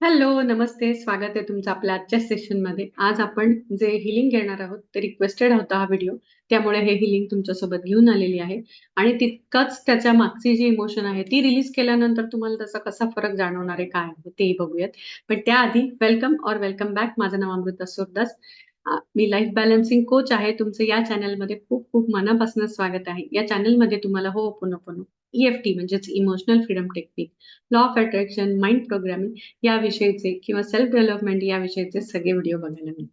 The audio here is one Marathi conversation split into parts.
हॅलो, नमस्ते. स्वागत आहे तुमचं आपल्या आजच्या सेशनमध्ये. आज आपण जे हिलिंग घेणार आहोत, ते रिक्वेस्टेड होता हा व्हिडिओ. त्यामुळे हे हिलिंग तुमच्यासोबत घेऊन आलेली आहे आणि तितकंच त्याच्या मागची जी इमोशन आहे, ती रिलीज केल्यानंतर तुम्हाला त्याचा कसा फरक जाणवणार आहे, काय आहे तेही बघूयात. पण त्याआधी वेलकम ऑर वेलकम बॅक. माझं नाव अमृता सुरदास. मी लाईफ बॅलन्सिंग कोच आहे. तुमचं या चॅनलमध्ये खूप खूप मनापासून स्वागत आहे. या चॅनलमध्ये तुम्हाला हो होओपोनोपोनो ईएफटी म्हणजेच emotional freedom technique, law of attraction, mind programming याविषयीचे किंवा सेल्फ डेव्हलपमेंट याविषयीचे सगळे व्हिडिओ बघायला मिळतात.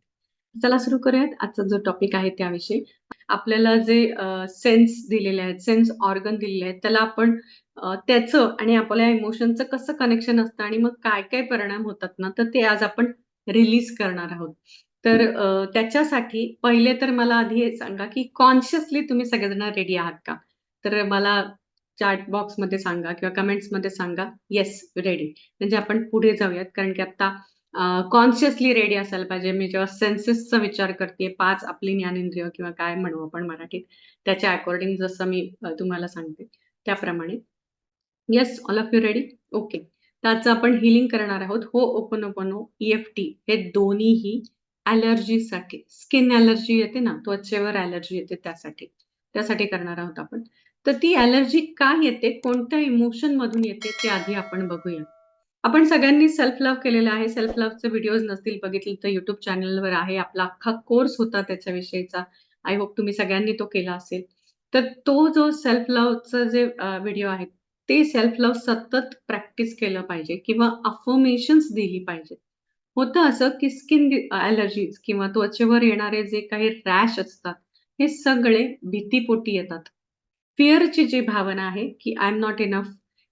चला सुरू करूयात. आजचा जो टॉपिक आहे त्याविषयी. आपल्याला जे सेन्स दिलेले आहेत, सेन्स ऑर्गन दिलेले आहेत, त्याला आपण त्याचं आणि आपल्या इमोशनचं कसं कनेक्शन असतं आणि मग काय-काय परिणाम होतात ना, तर ते आज आपण रिलीज करणार आहोत. तर त्याच्यासाठी पहिले तर मला आधी हे सांगा, की कॉन्शियसली तुम्ही सगळेजण रेडी आहात का? तर मला चॅट बॉक्समध्ये सांगा किंवा कमेंट्समध्ये सांगा, "येस, रेडी." म्हणजे आपण पुढे जाऊयात. कारण की आता कॉन्शियसली रेडी असायला पाहिजे. मी जेव्हा सेन्सेसचा विचार करते, पाच आपली ज्ञानेंद्रिय किंवा काय म्हणू आपण मराठीत, त्याच्या अकॉर्डिंग जसं मी तुम्हाला सांगते त्याप्रमाणे. Yes, all of you ready? Okay. त्याचं आपण हीलिंग करणार आहोत. हो ओपनो ईएफटी हे दोन्हीही ॲलर्जीसाठी, स्किन ॲलर्जी येते ना, त्वचेवर ॲलर्जी येते त्यासाठी. त्यासाठी करणार आहोत आपण. तर ती ॲलर्जी का येते? कोणत्या इमोशन मधून येते? ते आधी आपण बघूया. आपण सगळ्यांनी सेल्फ लव्ह केलेलं आहे. सेल्फ लव्हचे व्हिडिओज नसतील बघितले तर युट्यूब चॅनलवर आहे. आपला अख्खा कोर्स होता त्याच्याविषयीचा. आय होप तुम्ही सगळ्यांनी तो केला असेल. तर तो जो सेल्फ लव्हचा जे व्हिडिओ आहे, ते सेल्फ लव्ह सतत प्रॅक्टिस केलं पाहिजे किंवा अफर्मेशन्स दिली पाहिजे. होतं असं की स्किन ॲलर्जीज किंवा त्वचेवर येणारे जे काही रॅश असतात, हे सगळे भीतीपोटी येतात. फिअरची जी भावना आहे, की आय एम नॉट इनफ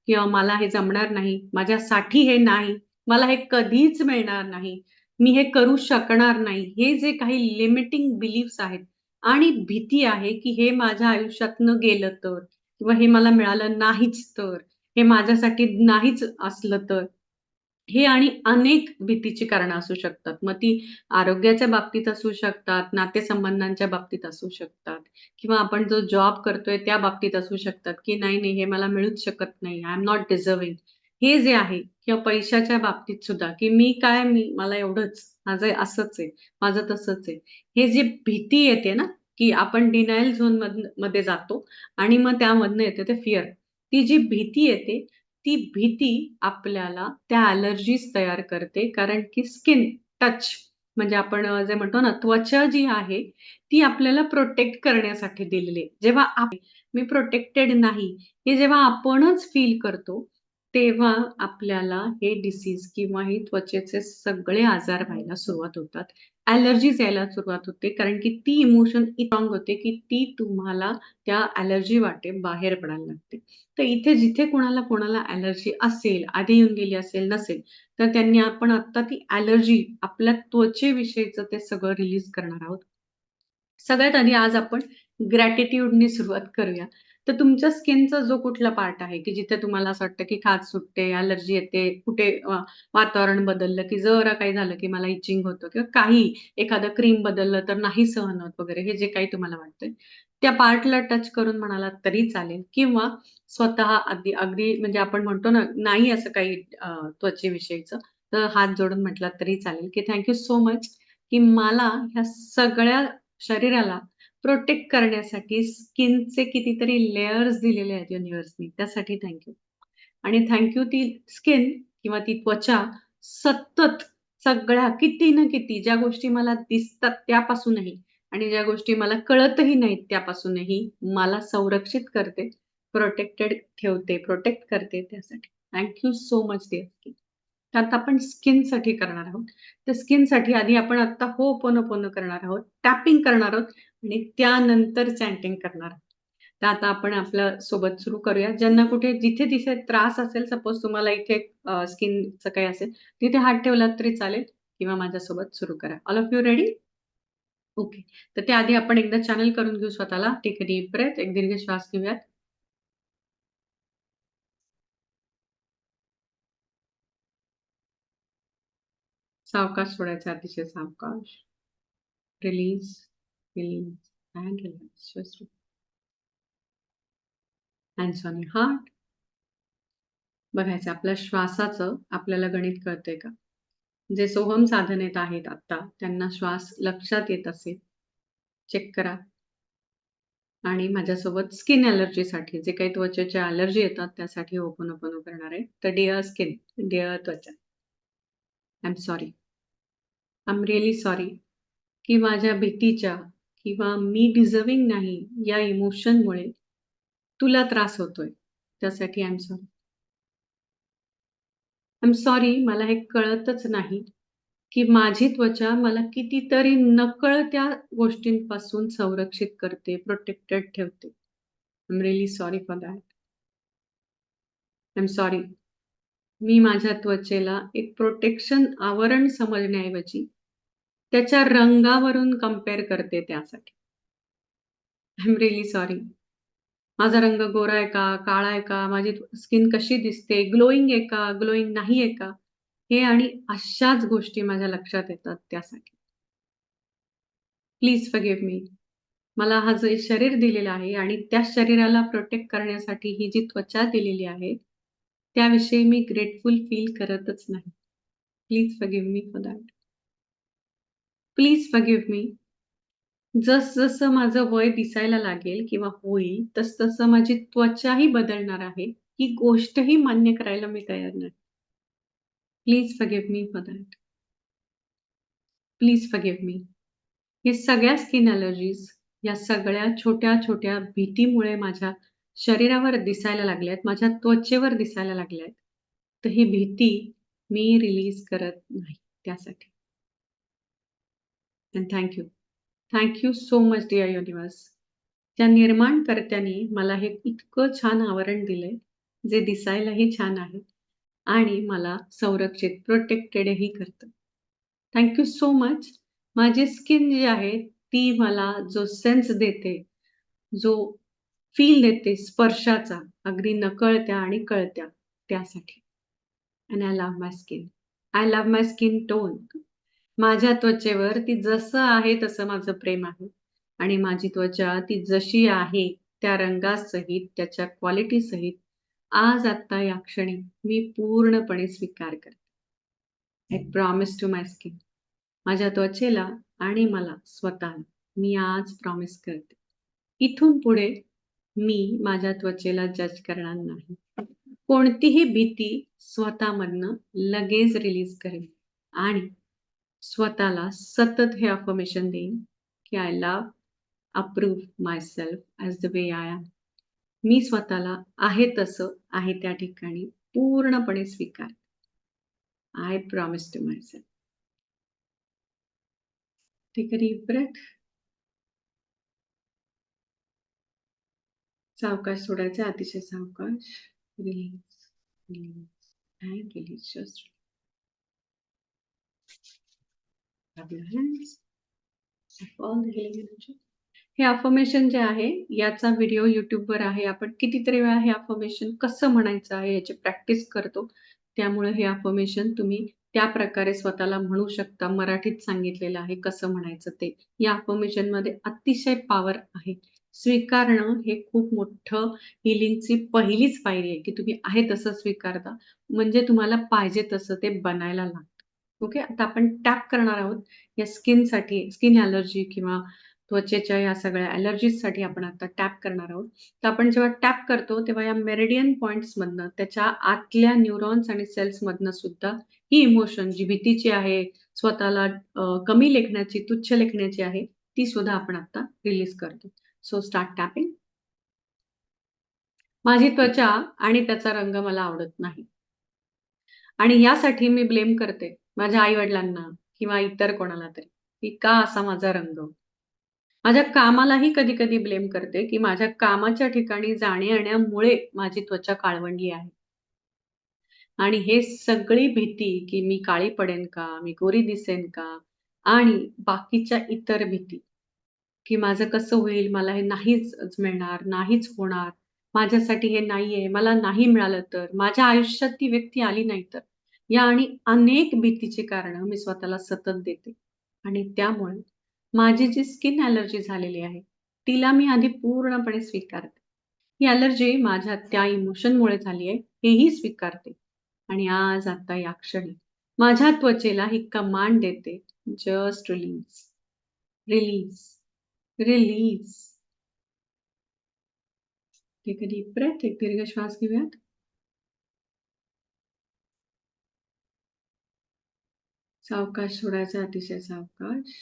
किंवा मला हे जमणार नाही, माझ्यासाठी हे नाही, मला हे कधीच मिळणार नाही, मी हे करू शकणार नाही. हे जे काही लिमिटिंग बिलीफ्स आहेत आणि भीती आहे, की हे माझ्या आयुष्यातनं गेलं तर किंवा हे मला मिळालं नाहीच तर, हे माझ्यासाठी नाहीच असलं तर, हे आणि अनेक भीतीची कारणं असू शकतात. मग ती आरोग्याच्या बाबतीत असू शकतात, नातेसंबंधांच्या बाबतीत असू शकतात किंवा आपण जो जॉब करतोय त्या बाबतीत असू शकतात, की नाही, नाही हे मला मिळूच शकत नाही. I am not deserving. हे जे आहे किंवा पैशाच्या बाबतीत सुद्धा, की मी काय मी मला एवढंच, माझं असंच आहे, माझं तसंच आहे. हे जी भीती येते ना, की आपण डिनायल झोनमध्ये जातो आणि मग त्यामधनं येते ते फिअर. ती जी भीती येते ती भीती आपल्याला त्या अलर्जीज तयार करते. कारण की स्किन टच म्हणजे आपण जे म्हणतो ना, त्वचा जी आहे, ती आपल्याला प्रोटेक्ट करण्यासाठी दिलेली जेव्हा मी प्रोटेक्टेड नाही, हे जेव्हा आपणच फील करतो, तेव्हा आपल्याला हे डिसीज किंवा हे त्वचेचे सगळे आजार व्हायला सुरुवात होतात. ॲलर्जीज यायला सुरुवात होते. कारण की ती इमोशन स्ट्रॉंग होते, की ती तुम्हाला त्या ॲलर्जी वाटे बाहेर पडायला लागते. तर इथे जिथे कोणाला कोणाला ॲलर्जी असेल, आधी येऊन गेली असेल, नसेल, तर त्यांनी आपण आता ती ॲलर्जी आपल्या त्वचेविषयीचं ते सगळं रिलीज करणार आहोत. सगळ्यात आधी आज आपण ग्रॅटिट्यूडने सुरुवात करूया. तर तुमच्या स्किनचा जो कुठला पार्ट आहे, की जिथे तुम्हाला असं वाटतं, की खाज सुटते, अलर्जी येते, कुठे वातावरण बदललं, की जरा काही झालं, की मला इचिंग होतं किंवा काही एखादं क्रीम बदललं तर नाही सहन होत वगैरे, हे जे काही तुम्हाला वाटतंय, त्या पार्टला टच करून म्हणाला तरी चालेल. किंवा स्वतः अगदी अगदी म्हणजे आपण म्हणतो ना, नाही असं काही त्वचेविषयीचं, तर हात जोडून म्हटला तरी चालेल, की थँक सो मच, की मला ह्या सगळ्या शरीराला प्रोटेक्ट करण्यासाठी स्किनचे कितीतरी लेयर्स दिलेले आहेत युनिव्हर्सनी, त्यासाठी थँक आणि थँक ती स्किन किंवा ती त्वचा सतत सगळ्या किती ना किती ज्या गोष्टी मला दिसतात त्यापासूनही आणि ज्या गोष्टी मला कळतही नाहीत त्यापासूनही मला संरक्षित करते, प्रोटेक्टेड ठेवते, प्रोटेक्ट करते त्यासाठी. Thank so much dear skin. आता आपण स्किनसाठी करणार आहोत. तर स्किनसाठी आधी आपण आता हो, पोन करणार आहोत, टॅपिंग करणार आहोत आणि त्यानंतर चॅन्टिंग करणार तर आता आपण आपल्यासोबत सुरू करूया. ज्यांना कुठे जिथे-तिथे त्रास असेल, सपोज तुम्हाला इथे स्किनचं काही असेल, तिथे हात ठेवलात तरी चालेल किंवा माझ्यासोबत सुरू करा. All of you ready? Okay. तर त्याआधी आपण एकदा चॅनल करून घेऊ स्वतःला. Take deep breath. एक दीर्घ श्वास घेऊयात. सावकाश सोडायचा अतिशय सावकाश. Release, release and relax. Just heart. बघायचं आपल्या श्वासाचं आपल्याला गणित कळतंय का? जे सोहम साधनेत आहेत आता त्यांना श्वास लक्षात येत असेल चेक करा. आणि माझ्यासोबत स्किन अलर्जीसाठी जे काही त्वचेच्या अलर्जी येतात त्यासाठी ओपन ओपन करणार आहे. तर डिअर स्किन डिअर त्वचा. I am sorry I am really sorry की माझ्या भीतीच्या किंवा मी डिझर्विंग नाही या इमोशनमुळे तुला त्रास होतोय त्यासाठी I am sorry I am sorry मला हे कळतच नाही की माझी त्वचा मला कितीतरी नकळत्या गोष्टींपासून संरक्षित करते, प्रोटेक्टेड ठेवते. I am really sorry for that. I am sorry. मी माझ्या त्वचेला एक प्रोटेक्शन आवरण समजण्याऐवजी त्याच्या रंगावरून कंपेअर करते त्यासाठी. I am really sorry. माझा रंग गोरा आहे का? काळा आहे का? माझी स्किन कशी दिसते? ग्लोईंग आहे का? ग्लोईंग नाही आहे का? हे आणि अशाच गोष्टी माझ्या लक्षात येतात त्यासाठी. Please forgive me. मला हा जे शरीर दिलेलं आहे आणि त्या शरीराला प्रोटेक्ट करण्यासाठी ही जी त्वचा दिलेली आहे, त्याविषयी मी ग्रेटफुल फील करतच नाही. Please forgive me for that. Please forgive me. जसजसं माझं वय दिसायला लागेल किंवा होईल, तसं-तसं माझी त्वचाही बदलणार आहे, ही गोष्टही मान्य करायला मी तयार नाही. Please forgive me for that. Please forgive me. हे सगळ्या स्किन अलर्जीज या सगळ्या छोट्या-छोट्या भीतीमुळे माझ्या शरीरावर दिसायला लागल्यात, माझ्या त्वचेवर दिसायला लागल्यात. तर ही भीती मी रिलीज करत नाही त्यासाठी. And thank you. Thank you so much dear universe त्या निर्माणकर्त्यांनी मला हे इतकं छान आवरण दिलंय, जे दिसायलाही छान आहे आणि मला संरक्षित, प्रोटेक्टेडही करतं. Thank you so much. माझी स्किन जी आहे, ती मला जो सेन्स देते, जो फील देते स्पर्शाचा, अगदी नकळत्या आणि कळत्या, त्यासाठी. And I love my skin. I love my skin tone. माझ्या त्वचेवर ती जसं आहे तसं माझं प्रेम आहे आणि माझी त्वचा ती जशी आहे, त्या रंगासहित, त्याच्या क्वालिटीसहित आज आत्ता या क्षणी मी पूर्णपणे स्वीकार करते. I promise to my skin. माझ्या त्वचेला आणि मला स्वतःला मी आज प्रॉमिस करते. इथून पुढे मी माझ्या त्वचेला जज करणार नाही. कोणतीही भीती स्वतःमधनं लगेच रिलीज करेन आणि स्वतःला सतत हे अफर्मेशन देईन, की I love, approve my self as the way I मी स्वतःला आहे तसं, आहे त्या ठिकाणी पूर्णपणे स्वीकार I promise to my self a deep breath. सावकाश सोडायचं अतिशय सावकाश. Release, release and release. Just Rub your hands. Of all the healing energy. हे अफर्मेशन जे आहे, याचा व्हिडिओ युट्यूबवर आहे. आपण कितीतरी वेळा हे अफर्मेशन कसं म्हणायचं आहे, याची प्रॅक्टिस करतो. त्यामुळे हे अफर्मेशन तुम्ही त्या प्रकारे स्वतःला म्हणू शकता. मराठीत सांगितलेलं आहे कसं म्हणायचं ते. या अफर्मेशनमध्ये अतिशय पॉवर आहे. स्वीकारणं हे खूप मोठं हिलिंगची पहिलीच पायरी आहे, की तुम्ही आहे तसं स्वीकारता. म्हणजे तुम्हाला पाहिजे तसं ते बनायला लागतं. ओके. आता आपण टॅप करणार आहोत या स्किनसाठी, स्किन ॲलर्जी किंवा त्वचेच्या या सगळ्या ॲलर्जीजसाठी आपण आता टॅप करणार आहोत. तर आपण जेव्हा टॅप करतो, तेव्हा या मेरिडियन पॉईंट्समधनं त्याच्या आतल्या न्यूरॉन्स आणि सेल्समधनं सुद्धा ही इमोशन जी भीतीची आहे, स्वतःला कमी लेखण्याची, तुच्छ लेखण्याची आहे, ती सुद्धा आपण आता रिलीज करतो. So start tapping. माझी त्वचा आणि त्याचा रंग मला आवडत नाही. आणि यासाठी मी ब्लेम करते माझ्या आई-वडिलांना किंवा इतर कोणाला तरी, की का असा माझा रंग? माझ्या कामालाही कधी-कधी ब्लेम करते, की माझ्या कामाच्या ठिकाणी जाण्या-येण्यामुळे माझी त्वचा काळवंडली आहे. आणि हे सगळी भीती, की मी काळी पडेन का? मी गोरी दिसेन का? आणि बाकीच्या इतर भीती, की माझं कसं होईल? मला हे नाहीच मिळणार, नाहीच होणार. माझ्यासाठी हे नाहीये, मला नाही मिळालं तर, माझ्या आयुष्यात ती व्यक्ती आली नाही तर. या आणि अनेक भीतीची कारणं मी स्वतःला सतत देते. आणि त्यामुळे माझी जी स्किन ॲलर्जी झालेली आहे, तिला मी आधी पूर्णपणे स्वीकारते. ही ॲलर्जी माझ्या त्या इमोशनमुळे झाली आहे, हेही स्वीकारते. आणि आज आता या क्षणी माझ्या त्वचेला ही कमांड देते just release release release take a deep breath एक दीर्घ श्वास घेऊयात? सावकाश सोडायचा अतिशय सावकाश.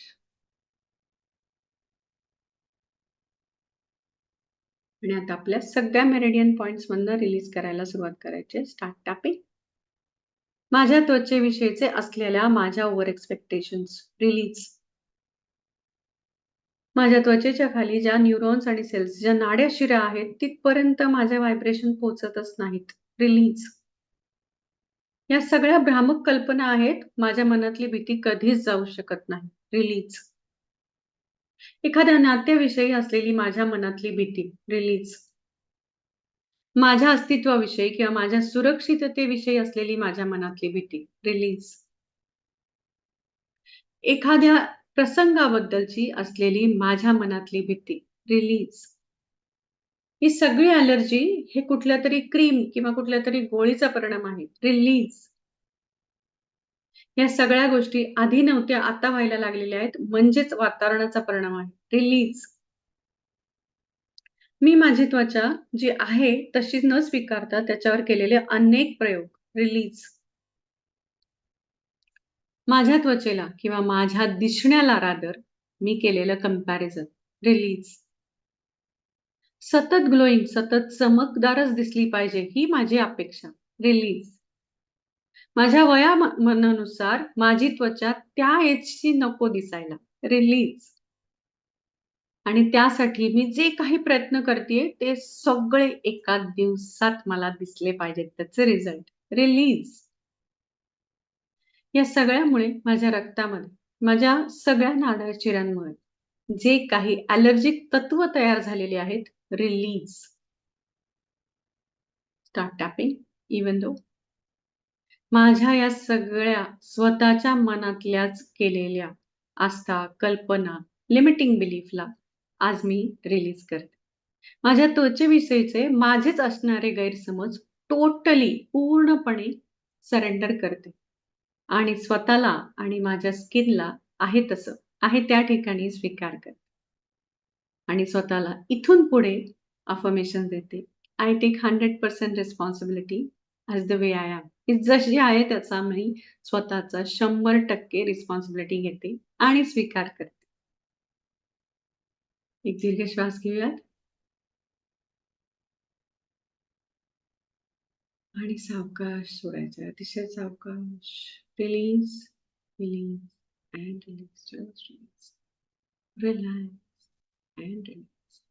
आणि आता आपल्या सगळ्या मेरेडियन पॉइंट्स मधनं रिलीज करायला सुरुवात करायची स्टार्ट टॅपिंग माझ्या त्वचेविषयीचे असलेल्या माझ्या ओव्हर एक्सपेक्टेशन्स रिलीज माझ्या त्वचेच्या खाली ज्या न्यूरॉन्स आणि सेल्स ज्या नाड्या शिऱ्या आहेत तिथपर्यंत माझे व्हायब्रेशन पोचतच नाहीत. रिलीज या सगळ्या भ्रामक कल्पना आहेत माझ्या मनातली भीती कधीच जाऊ शकत नाही. रिलीज एखाद्या नात्याविषयी असलेली माझ्या मनातली भीती. रिलीज माझ्या अस्तित्वाविषयी किंवा माझ्या सुरक्षिततेविषयी असलेली माझ्या मनातली भीती. रिलीज एखाद्या प्रसंगाबद्दलची असलेली माझ्या मनातली भीती. रिलीज ही सगळी अलर्जी हे कुठल्या तरी क्रीम किंवा कुठल्या तरी गोळीचा परिणाम आहे रिलीज या सगळ्या गोष्टी आधी नव्हत्या आता व्हायला लागलेल्या आहेत. म्हणजेच वातावरणाचा परिणाम आहे. रिलीज मी माझी त्वचा जी आहे तशी न स्वीकारता त्याच्यावर केलेले अनेक प्रयोग. रिलीज माझ्या त्वचेला किंवा माझ्या दिसण्याला रादर मी केलेलं कंपॅरिझन रिलीज सतत ग्लोईंग सतत चमकदारच दिसली पाहिजे ही माझी अपेक्षा. रिलीज माझ्या वया मनानुसार माझी त्वचा त्या एजची नको दिसायला. रिलीज आणि त्यासाठी मी जे काही प्रयत्न करते ते सगळे एका दिवसात मला दिसले पाहिजेत. त्याचे रिझल्ट रिलीज या सगळ्यामुळे माझ्या रक्तामध्ये माझ्या सगळ्या नाडा चिरांमुळे जे काही अलर्जिक तत्व तयार झालेले आहेत release. Start tapping even though. माझ्या या सगळ्या स्वतःच्या मनातल्याच केलेल्या आस्था कल्पना लिमिटिंग बिलीफला आज मी रिलीज करते माझ्या त्वचेविषयीचे माझेच असणारे गैरसमज टोटली पूर्णपणे सरेंडर करते आणि स्वतःला आणि माझ्या स्किनला आहे तसं आहे त्या ठिकाणी स्वीकार करते आणि स्वतःला इथून पुढे अफर्मेशन देते. I take hundred percent responsibility as the way I am जशी आहे त्याचा मी स्वतःचा शंभर टक्के रिस्पॉन्सिबिलिटी घेते आणि स्वीकार करते. एक दीर्घ श्वास घेऊयात. आणि सावकाश सोडायचा अतिशय सावकाश. Release release and release relax and release.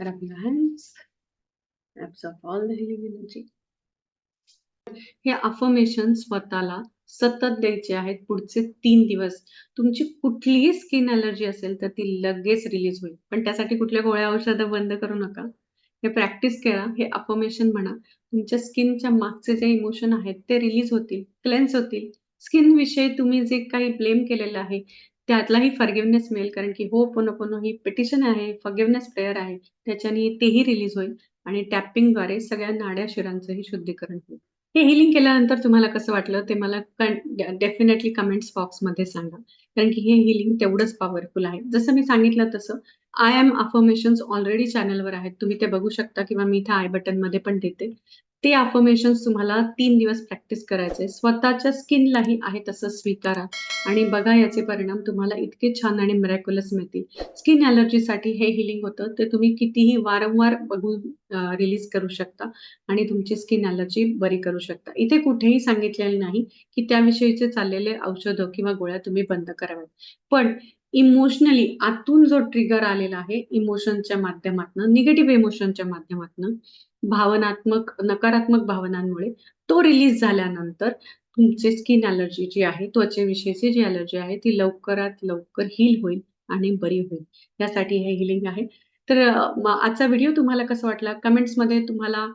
Rub your hands. Absorb all the healing energy. हे अफर्मेशन स्वतःला सतत द्यायचे आहेत पुढचे तीन दिवस तुमची कुठलीही स्किन अलर्जी असेल तर ती लगेच रिलीज होईल पण त्यासाठी कुठल्या गोळ्या औषधं बंद करू नका हे प्रॅक्टिस करा हे अफर्मेशन म्हणा तुमच्या स्किनच्या मागचे जे इमोशन आहेत ते रिलीज होतील क्लेन्स होतील स्किन विषयी तुम्ही जे काही ब्लेम केलेलं आहे त्यातलाही फॉरगिव्हनेस मिळेल. कारण की हो पुन्हा ही पिटिशन आहे फॉरगिव्हनेस प्रेयर आहे. त्याच्याने तेही रिलीज होईल आणि टॅपिंगद्वारे सगळ्या नाड्या शिरांचंही शुद्धीकरण होईल. हे हिलिंग केल्यानंतर तुम्हाला कसं वाटलं? ते मला डेफिनेटली कमेंट्स बॉक्समध्ये सांगा. कारण की हे हिलिंग तेवढंच पॉवरफुल आहे. जसं मी सांगितलं तसं आय एम अफर्मेशन्स ऑलरेडी चॅनलवर आहेत. तुम्ही ते बघू शकता किंवा मी इथे आय बटनमध्ये पण देते. ते अफर्मेशन्स तुम्हाला तीन दिवस प्रॅक्टिस करायचे स्वतःच्या स्किनलाही आहे तसं स्वीकारा. आणि बघा याचे परिणाम तुम्हाला इतके छान आणि मिरॅक्युलस मिळतील. स्किन अलर्जीसाठी हे हिलिंग होतं. ते तुम्ही कितीही वारंवार बघून रिलीज करू शकता आणि तुमची स्किन अलर्जी बरी करू शकता. इथे कुठेही सांगितलेले नाही की त्याविषयीचे चाललेले औषधं किंवा गोळ्या तुम्ही बंद कराव्यात. पण इमोशनली आतून जो ट्रिगर आलेला आहे इमोशनच्या माध्यमातून निगेटिव्ह इमोशनच्या माध्यमातून भावनात्मक नकारात्मक भावनांमुळे तो रिलीज झाल्यानंतर तुमची स्किन अलर्जी जी आहे त्वचेविषयीची जी अलर्जी आहे ती लवकरात लवकर हील होईल आणि बरी होईल. यासाठी हे हिलिंग आहे. तर आजचा व्हिडिओ तुम्हाला कसा वाटला? कमेंट्समध्ये तुम्हाला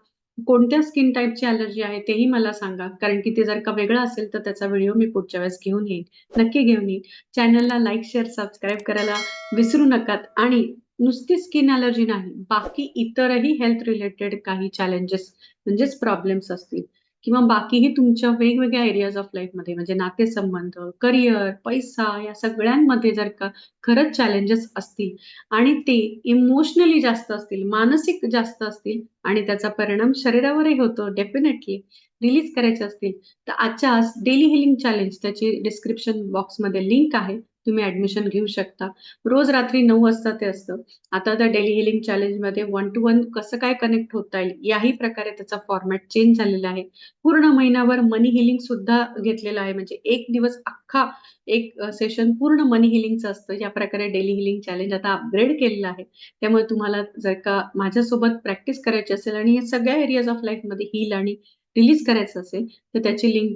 कोणत्या स्किन टाईपची अलर्जी आहे तेही मला सांगा. कारण की ते जर का वेगळं असेल तर त्याचा व्हिडिओ मी पुढच्या वेळेस घेऊन येईन. नक्की घेऊन येईन. चॅनलला लाईक शेअर सबस्क्राईब करायला विसरू नकात आणि नुसती स्किन अलर्जी नाही बाकी इतरही हेल्थ रिलेटेड काही चॅलेंजेस म्हणजेच प्रॉब्लेम्स असतील किंवा बाकीही तुमच्या वेगवेगळ्या एरियाज ऑफ लाईफमध्ये म्हणजे नातेसंबंध, करिअर, पैसा या सगळ्यांमध्ये जर का खरंच चॅलेंजेस असतील आणि ते इमोशनली जास्त असतील, मानसिक जास्त असतील आणि त्याचा परिणाम शरीरावरही होतो डेफिनेटली रिलीज करायचे असतील, तर आजच्या आज डेली हिलिंग चॅलेंज त्याची डिस्क्रिप्शन बॉक्समध्ये लिंक आहे. तुम्ही ऍडमिशन घेऊ शकता. रोज रात्री नऊ वाजता ते असतं. आता त्या डेली हिलिंग चॅलेंजमध्ये वन टू वन कसं काय कनेक्ट होता येईल, याही प्रकारे त्याचा फॉर्मॅट चेंज झालेला आहे. पूर्ण महिनाभर मनी हिलिंग सुद्धा घेतलेलं आहे. म्हणजे एक दिवस अख्खा एक सेशन पूर्ण मनी हिलिंगचं असतं. या प्रकारे डेली हिलिंग चॅलेंज आता अपग्रेड केलेलं आहे. त्यामुळे तुम्हाला जर का माझ्यासोबत प्रॅक्टिस करायची असेल आणि या सगळ्या एरियाज ऑफ लाईफमध्ये हील आणि रिलीज करायचं असेल, तर त्याची लिंक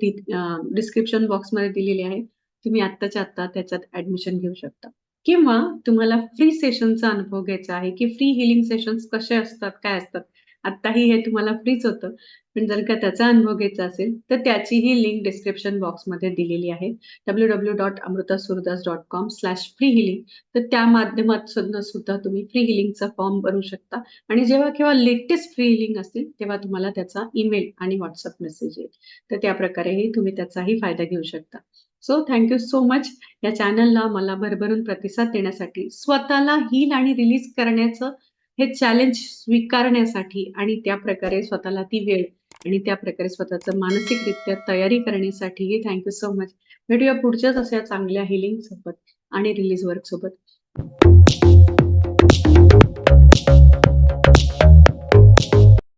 डिस्क्रिप्शन बॉक्समध्ये दिलेली आहे. तुम्ही आत्ताच्या आत्ता त्याच्यात ऍडमिशन घेऊ शकता. किंवा तुम्हाला फ्री सेशनचा अनुभव घ्यायचा आहे, की फ्री हिलिंग सेशन्स कसे असतात, काय असतात? आत्ताही हे तुम्हाला फ्रीच होतं. पण जर का त्याचा अनुभव घ्यायचा असेल, तर त्याचीही लिंक डिस्क्रिप्शन बॉक्समध्ये दिलेली आहे. W W dot Amruta Surudas dot com slash free healing तर त्या माध्यमातून सुद्धा तुम्ही फ्री हिलिंगचा फॉर्म भरू शकता आणि जेव्हा केव्हा लेटेस्ट फ्री हिलिंग असतील, तेव्हा तुम्हाला त्याचा ईमेल आणि व्हॉट्सअप मेसेज येईल. तर त्या प्रकारेही तुम्ही त्याचाही फायदा घेऊ शकता. सो थँक्यू सो मच या चॅनलला मला भरभरून प्रतिसाद देण्यासाठी, स्वतःला हील आणि रिलीज करण्याचं हे चॅलेंज स्वीकारण्यासाठी आणि त्या प्रकारे स्वतःला ती वेळ आणि त्या प्रकारे स्वतःचं मानसिकरित्या तयारी करण्यासाठीही थँक्यू सो मच. भेटूया पुढच्याच अशा चांगल्या हिलिंग सोबत आणि रिलीज वर्क सोबत.